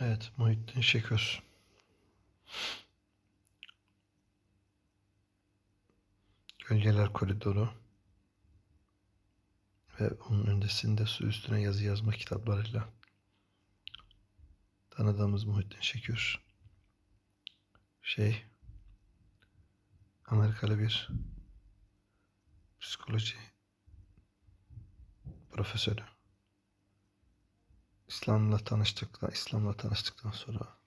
Evet, Muhittin Şeköz. Gölgeler Koridoru ve onun öncesinde su üstüne yazı yazma kitaplarıyla tanıdığımız Muhittin Şeköz. Şey, Amerikalı bir psikoloji profesörü. İslam'la tanıştıktan, İslam'la tanıştıktan sonra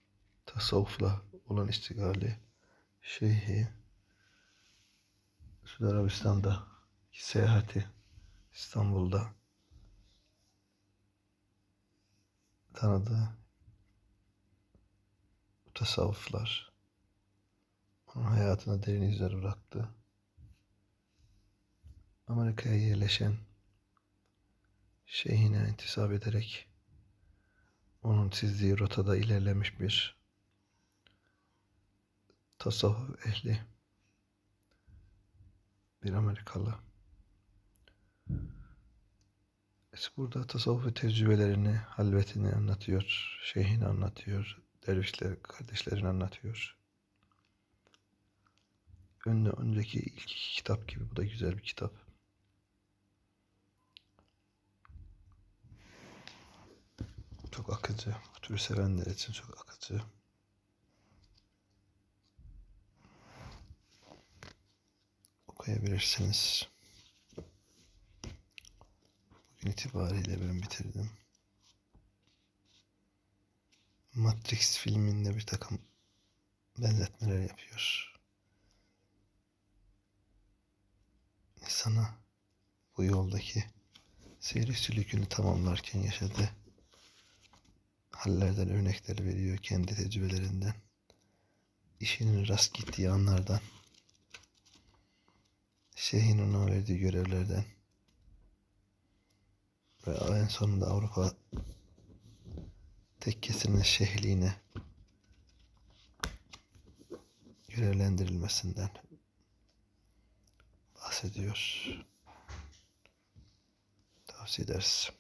tasavvufla olan iştigali, şeyhi, Suudi Arabistan'da seyahati, İstanbul'da tanıdığı tasavvuflar onun hayatına derin izler bıraktı. Amerika'ya yerleşen şeyhine intisap ederek onun çizdiği rotada ilerlemiş bir tasavvuf ehli bir Amerikalı. Burada tasavvufi tecrübelerini, halvetini anlatıyor, şeyhini anlatıyor, dervişler, kardeşlerini anlatıyor. Önüne önceki ilk iki kitap gibi bu da güzel bir kitap. Çok akıcı. Bu türü sevenler için çok akıcı. Okuyabilirsiniz. Bugün itibariyle ben bitirdim. Matrix filminde bir takım benzetmeler yapıyor. İnsana bu yoldaki seyri sülükünü tamamlarken yaşadığı hallerden örnekler veriyor kendi tecrübelerinden. İşinin rast gittiği anlardan. Şeyhin ona verdiği görevlerden. Ve en sonunda Avrupa tekkesinin şehliğine görevlendirilmesinden bahsediyor. Tavsiye ederiz.